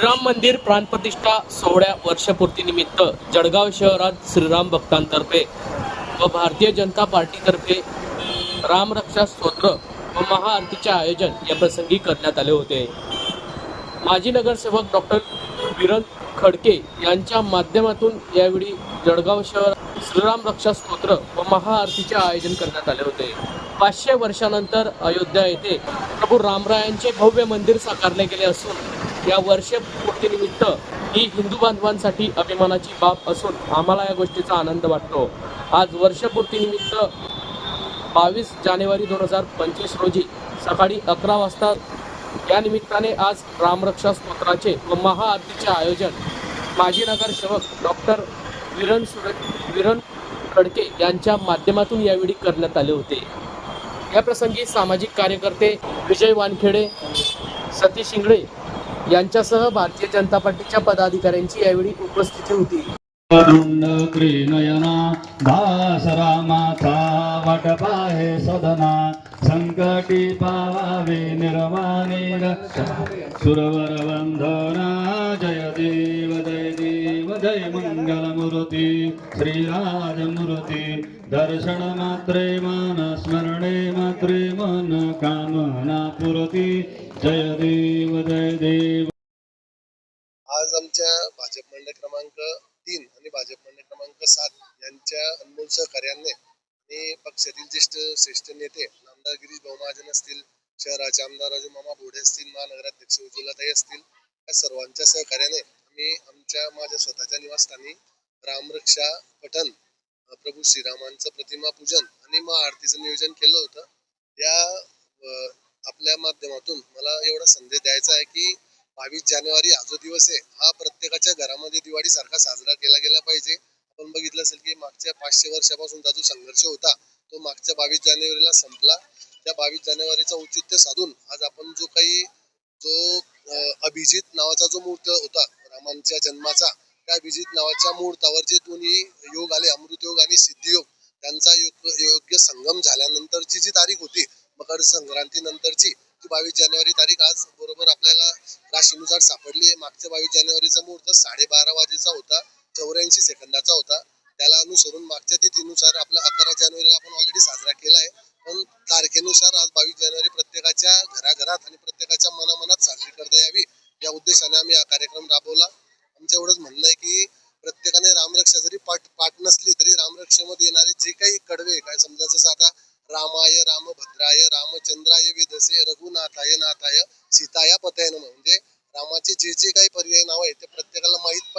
श्रीराम मंदिर प्राणप्रतिष्ठा सोहळ्या वर्षपूर्तीनिमित्त जळगाव शहरात श्रीराम भक्तांतर्फे व भारतीय जनता पार्टीतर्फे रामरक्षा स्तोत्र व महाआरतीचे आयोजन या प्रसंगी करण्यात आले होते. माजी नगरसेवक डॉक्टर विरल खडके यांच्या माध्यमातून यावेळी जळगाव शहर श्रीराम रक्षा स्तोत्र व महाआरतीचे आयोजन करण्यात आले होते. पाचशे वर्षानंतर अयोध्या येथे प्रभू रामरायांचे भव्य मंदिर साकारले गेले असून या वर्षपूर्तीनिमित्त ही हिंदू बांधवांसाठी अभिमानाची बाब असून आम्हाला या गोष्टीचा आनंद वाटतो. आज वर्षपूर्तीनिमित्त बावीस जानेवारी दोन हजार पंचवीस रोजी सकाळी अकरा वाजता या निमित्ताने आज रामरक्षा स्तोत्राचे व महाआरतीचे आयोजन माजी नगरसेवक डॉक्टर विरण सुरे विरण खडके यांच्या माध्यमातून यावेळी करण्यात आले होते. या प्रसंगी सामाजिक कार्यकर्ते विजय वानखेडे सतीश इंगळे यांच्यासह भारतीय जनता पार्टीच्या पदाधिकाऱ्यांची यावेळी उपस्थिती होती. दास रामाचा वाट सदना संकटी पावावे निर्माणे सुरवर वंदना जय देव जय देव जय मंगलमूर्ती श्रीराजमूर्ती दर्शन मात्रे मन स्मरणे मात्रे मन कामना पुरती जय देव जय देव। आज आमच्या भाजप मंडळ क्रमांक तीन आणि भाजप मंडळ क्रमांक सात यांच्या अनमोल सहकार्याने आणि पक्षातील ज्येष्ठ श्रेष्ठ नेते नामदार गिरीश भाऊ महाजन असतील शहराचे आमदार राजू मामा बोडे असतील महानगराध्यक्ष उज्ज्वलाताई असतील या सर्वांच्या सहकार्याने मी आमच्या माझ्या स्वतःच्या निवासस्थानी रामरक्षा पठण प्रभू श्रीरामांचं प्रतिमा पूजन आणि मग आरतीचं नियोजन केलं होतं. या आपल्या माध्यमातून मला एवढा संदेश द्यायचा आहे की बावीस जानेवारी हा जो दिवस आहे हा प्रत्येकाच्या घरामध्ये दिवाळी सारखा साजरा केला गेला पाहिजे. आपण बघितलं असेल की मागच्या पाचशे वर्षापासूनचा जो संघर्ष होता तो मागच्या बावीस जानेवारीला संपला. त्या बावीस जानेवारीचा औचित्य साधून आज आपण जो काही जो अभिजित नावाचा जो मूर्त होता रामांच्या जन्माचा त्या विजित नावाच्या मुहूर्तावर जे दोन्ही योग आले अमृत योग आणि सिद्धियोग त्यांचा योग योग्य संगम झाल्यानंतरची जी तारीख होती मकर संक्रांती नंतरची ती बावीस जानेवारी तारीख आज बरोबर आपल्याला राशीनुसार सापडली आहे. मागच्या बावीस जानेवारीचा मुहूर्त साडेबारा वाजेचा होता चौऱ्याऐंशी सेकंदाचा होता. त्याला अनुसरून मागच्या तिथीनुसार आपला अकरा जानेवारीला आपण ऑलरेडी साजरा केला आहे पण तारखेनुसार आज बावीस जानेवारी प्रत्येकाच्या घराघरात आणि प्रत्येकाच्या मनामनात साजरी करता यावी या उद्देशाने आम्ही हा कार्यक्रम राबवला. आमचं एवढंच म्हणणं आहे की प्रत्येकाने रामरक्षा जरी पाठ पाठ नसली तरी रामरक्षेमध्ये येणारे जे काही कडवे काय समजा जसं आता रामाय रामभद्राय रामचंद्राय वेदसे रघुनाथाय नाथाय सीताया पथाय म्हणजे रामाचे जे जे काही पर्याय नाव आहे ते प्रत्येकाला माहीत